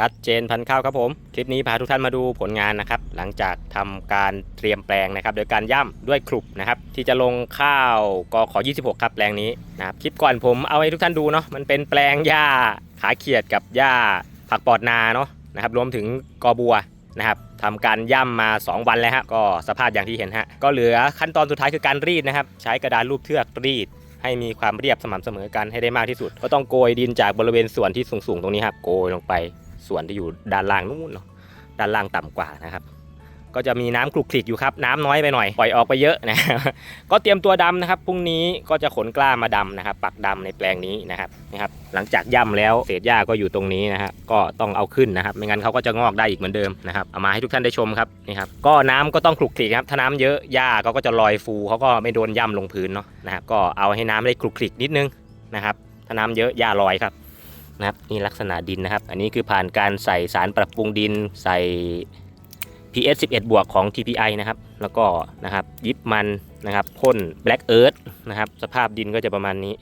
ชัดเจนพันข้าวครับผม คลิปนี้พาทุกท่านมาดูผลงานนะครับ หลังจากทำการเตรียมแปลงนะครับ โดยการย่ำด้วยครุบนะครับ ที่จะลงข้าวกขอ 26 ครับแปลงนี้นะครับคลิปก่อนผมเอาให้ทุกท่านดูเนาะมันเป็นแปลงหญ้าขาเขียดกับหญ้าผักปอดนาเนาะนะครับรวมถึงกอบัวนะครับทำการย่ำมา 2 วันแล้วฮะก็สภาพอย่างที่เห็นฮะก็เหลือขั้นตอนสุดท้ายคือการรีดนะครับ ใช้กระดานรูปเทือกรีดให้มีความเรียบสม่ำเสมอกันให้ได้มากที่สุด ก็ต้องโกยดินจากบริเวณส่วนที่สูงๆ ตรงนี้ครับโกยลงไป ส่วนที่อยู่ด้านล่างนู่นเนาะด้านล่างต่ำกว่านะครับ ก็จะมีน้ำคลุกคลิกอยู่ครับ น้ำน้อยไปหน่อย ปล่อยออกไปเยอะนะก็เตรียมตัวดำนะครับพรุ่งนี้ก็จะขนกล้ามาดำนะครับ ปักดำในแปลงนี้นะครับนะครับ หลังจากย่ำแล้วเศษหญ้าก็อยู่ตรงนี้นะครับก็ต้องเอาขึ้นนะครับ ไม่งั้นเขาก็จะงอกได้อีกเหมือนเดิมนะครับเอามาให้ทุกท่านได้ชมครับนี่ครับก็น้ำก็ต้องคลุกคลิกครับถ้าน้ำเยอะหญ้าก็จะลอยฟูเขาก็ไม่โดนย่ำลงพื้นเนาะนะครับก็เอาให้น้ำได้คลุกคลิกนิดนึงนะครับถ้าน้ำเยอะหญ้าลอยครับ นะครับนี่ลักษณะดินนะครับ อันนี้คือผ่านการใส่สารปรับปรุงดินใส่ PS 11 บวกของ TPI นะครับ แล้วก็นะครับยิบมันนะครับพ่น Black Earth นะครับ สภาพดินก็จะประมาณนี้